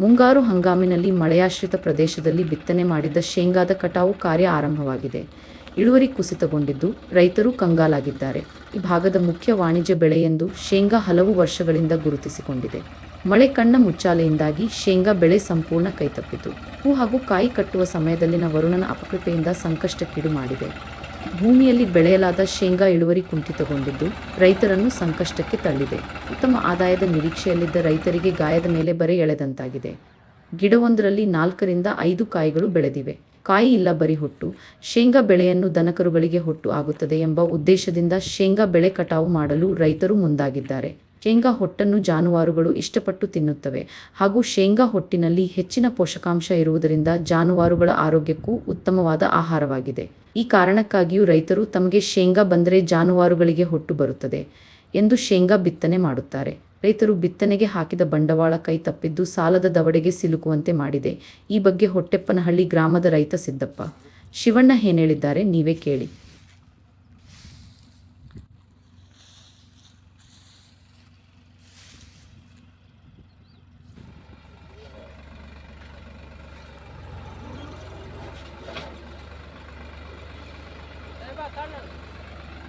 ಮುಂಗಾರು ಹಂಗಾಮಿನಲ್ಲಿ ಮಳೆಯಾಶ್ರಿತ ಪ್ರದೇಶದಲ್ಲಿ ಬಿತ್ತನೆ ಮಾಡಿದ್ದ ಶೇಂಗಾದ ಕಟಾವು ಕಾರ್ಯ ಆರಂಭವಾಗಿದೆ. ಇಳುವರಿ ಕುಸಿತಗೊಂಡಿದ್ದು ರೈತರು ಕಂಗಾಲಾಗಿದ್ದಾರೆ. ಈ ಭಾಗದ ಮುಖ್ಯ ವಾಣಿಜ್ಯ ಬೆಳೆ ಎಂದು ಶೇಂಗಾ ಹಲವು ವರ್ಷಗಳಿಂದ ಗುರುತಿಸಿಕೊಂಡಿದೆ. ಮಳೆ ಕಣ್ಣ ಮುಚ್ಚಾಲೆಯಿಂದಾಗಿ ಶೇಂಗಾ ಬೆಳೆ ಸಂಪೂರ್ಣ ಕೈತಪ್ಪಿತು. ಹೂ ಹಾಗೂ ಕಾಯಿ ಕಟ್ಟುವ ಸಮಯದಲ್ಲಿನ ವರುಣನ ಅಪಕೃಪೆಯಿಂದ ಸಂಕಷ್ಟಕ್ಕೀಡು ಮಾಡಿದೆ. ಭೂಮಿಯಲ್ಲಿ ಬೆಳೆಯಲಾದ ಶೇಂಗಾ ಇಳುವರಿ ಕುಂಠಿತಗೊಂಡಿದ್ದು, ರೈತರನ್ನು ಸಂಕಷ್ಟಕ್ಕೆ ತಳ್ಳಿದೆ. ಉತ್ತಮ ಆದಾಯದ ನಿರೀಕ್ಷೆಯಲ್ಲಿದ್ದ ರೈತರಿಗೆ ಗಾಯದ ಮೇಲೆ ಬರೆ ಎಳೆದಂತಾಗಿದೆ. ಗಿಡವೊಂದರಲ್ಲಿ ನಾಲ್ಕರಿಂದ ಐದು ಕಾಯಿಗಳು ಬೆಳೆದಿವೆ. ಕಾಯಿ ಇಲ್ಲ ಬರಿ ಹೊಟ್ಟು. ಶೇಂಗಾ ಬೆಳೆಯನ್ನು ದನಕರುಗಳಿಗೆ ಹೊಟ್ಟು ಆಗುತ್ತದೆ ಎಂಬ ಉದ್ದೇಶದಿಂದ ಶೇಂಗಾ ಬೆಳೆ ಕಟಾವು ಮಾಡಲು ರೈತರು ಮುಂದಾಗಿದ್ದಾರೆ. ಶೇಂಗಾ ಹೊಟ್ಟನ್ನು ಜಾನುವಾರುಗಳು ಇಷ್ಟಪಟ್ಟು ತಿನ್ನುತ್ತವೆ. ಹಾಗೂ ಶೇಂಗಾ ಹೊಟ್ಟಿನಲ್ಲಿ ಹೆಚ್ಚಿನ ಪೋಷಕಾಂಶ ಇರುವುದರಿಂದ ಜಾನುವಾರುಗಳ ಆರೋಗ್ಯಕ್ಕೂ ಉತ್ತಮವಾದ ಆಹಾರವಾಗಿದೆ. ಈ ಕಾರಣಕ್ಕಾಗಿಯೂ ರೈತರು ತಮಗೆ ಶೇಂಗಾ ಬಂದರೆ ಜಾನುವಾರುಗಳಿಗೆ ಹೊಟ್ಟು ಬರುತ್ತದೆ ಎಂದು ಶೇಂಗಾ ಬಿತ್ತನೆ ಮಾಡುತ್ತಾರೆ. ರೈತರು ಬಿತ್ತನೆಗೆ ಹಾಕಿದ ಬಂಡವಾಳ ಕೈ ತಪ್ಪಿದ್ದು ಸಾಲದ ದವಡೆಗೆ ಸಿಲುಕುವಂತೆ ಮಾಡಿದೆ. ಈ ಬಗ್ಗೆ ಹೊಟ್ಟೆಪ್ಪನಹಳ್ಳಿ ಗ್ರಾಮದ ರೈತ ಸಿದ್ದಪ್ಪ. ಶಿವಣ್ಣ ಏನೇಳಿದ್ದಾರೆ ನೀವೇ ಕೇಳಿ.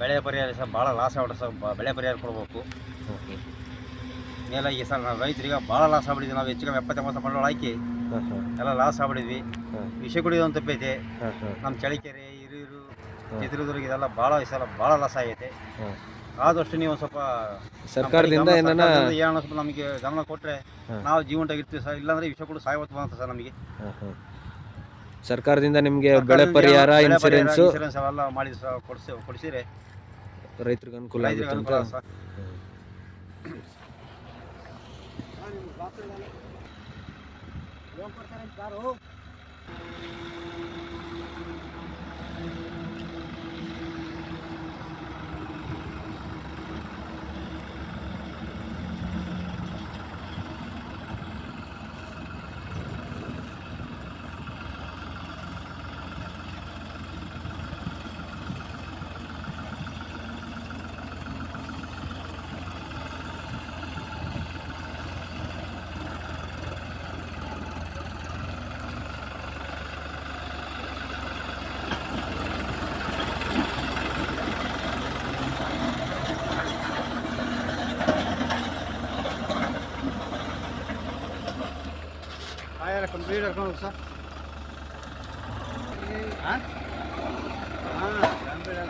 ಬೆಳೆ ಪರಿಹಾರ ಸಹ ಭಾಳ ಲಾಸ್ ಆಗ್ಬಿಟ್ಟು ಸರ್ ಬೆಳೆ ಪರಿಹಾರ ಕೊಡಬೇಕು. ಓಕೆ ಮೇಲಾಗಿ ಸರ್ ನಾವು ರೈತರಿಗೆ ಭಾಳ ಲಾಸ್ ಆಗ್ಬಿಟ್ಟಿದ್ವಿ ನಾವು ಹೆಚ್ಚಿಗೆ ಎಪ್ಪತ್ತೆಂಬತ್ತು ಬಂಡವಾಳ ಹಾಕಿ ಎಲ್ಲ ಲಾಸ್ ಆಗ್ಬಿಟ್ಟಿದ್ವಿ. ವಿಷ ಕುಡಿಯೋದು ಅಂತ ತಪ್ಪೈತೆ ನಮ್ಮ ಚಳಿಕೆರೆ ಹಿರಿಯೂರು. ಚಿತ್ರದುರ್ಗ ಇದೆಲ್ಲ ಭಾಳ ಈ ಸಲ ಭಾಳ ಲಾಸ್ ಆಗೈತೆ. ಆದಷ್ಟು ನೀವು ಸ್ವಲ್ಪ ಸರ್ಕಾರದಿಂದ ನಮ್ಮ ಏನೋ ಸ್ವಲ್ಪ ನಮಗೆ ಗಮನ ಕೊಟ್ಟರೆ ನಾವು ಜೀವಂತಾಗಿರ್ತೀವಿ ಸರ್. ಇಲ್ಲಾಂದ್ರೆ ವಿಷಯ ಕೂಡ ಸಾಯವತ್ತು ಬಂತ ಸರ್ ನಮಗೆ. ಸರ್ಕಾರದಿಂದ ನಿಮಗೆ ಬೆಳೆ ಪರಿಹಾರ ಇನ್ಶೂರೆನ್ಸ್ ಇನ್ಸೂರೆನ್ಸ್ ಅವೆಲ್ಲ ಮಾಡಿ ಕೊಡಿಸಿ ಕೊಡಿಸಿರೆ. ರೈತರಿಗೆ ಅನುಕೂಲ ಆಗುತ್ತೆ ಅಂತ. ಸರ್. స్పీడ్ అర్థం సార్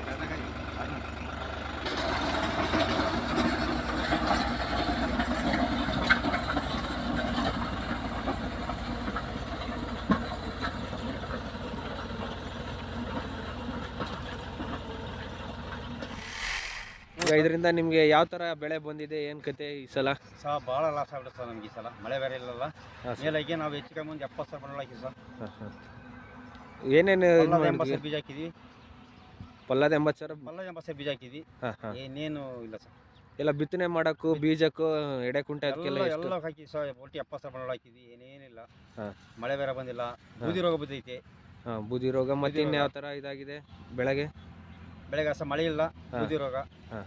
కనకాయ ಇದರಿಂದ ನಿಮಗೆ ಯಾವ ಥರ ಬೆಳೆ ಬಂದಿದೆ ಏನು ಕತೆ ಈ ಸಲ? ಸಹ ಭಾಳ ಲಾಸ್ ಆಗ್ಬಿಡುತ್ತೆ ಸರ್ ನಮಗೆ ಈ ಸಲ. ಮಳೆ ಬೇರೆ ಇಲ್ಲಲ್ಲ. ಮೇಲಾಗಿ ನಾವು ಹೆಚ್ಚಿಗೆ ಮುಂದೆ ಎಪ್ಪತ್ತು ಸಾವಿರ ಬಂಡವಾಳ ಹಾಕಿ ಸರ್. ಏನೇನು ಇದು ಪಲ್ಲದ ಎಂಬತ್ತು ಸಾವಿರ ಬೀಜ ಹಾಕಿದ್ವಿ. ಪಲ್ಲದ ಎಂಬತ್ತು ಸಾವಿರ? ಪಲ್ಲದ ಎಂಬತ್ತು ಸಾವಿರ ಬೀಜ ಹಾಕಿದ್ವಿ. ಹಾಂ ಹಾಂ. ಏನೇನು ಇಲ್ಲ ಸರ್. ಎಲ್ಲ ಬಿತ್ತನೆ ಮಾಡೋಕ್ಕೂ ಬೀಜಕ್ಕೂ ಎಡೆ ಕುಂಟೆ ಎಲ್ಲ ಅದಕ್ಕೆಲ್ಲ ಎಷ್ಟು? ಎಲ್ಲ ಹಾಕಿ ಸರ್ ಒಟ್ಟು ಎಪ್ಪತ್ತು ಸಾವಿರ ಬಂಡವಾಳ ಹಾಕಿದ್ವಿ. ಏನೇನಿಲ್ಲ ಹಾಂ. ಮಳೆ ಬೇರೆ ಬಂದಿಲ್ಲ. ಬೂದಿ ರೋಗ ಬಂದೈತೆ. ಹಾಂ ಬೂದಿ ರೋಗ. ಮತ್ತೆ ಇನ್ನು ಯಾವ. ಥರ ಇದಾಗಿದೆ ಬೆಳೆಗೆ? ಬೆಳಗ್ಗೆ ಸಹ ಮಳೆ ಇಲ್ಲ. ಬೂದಿ ರೋಗ. ಹಾಂ.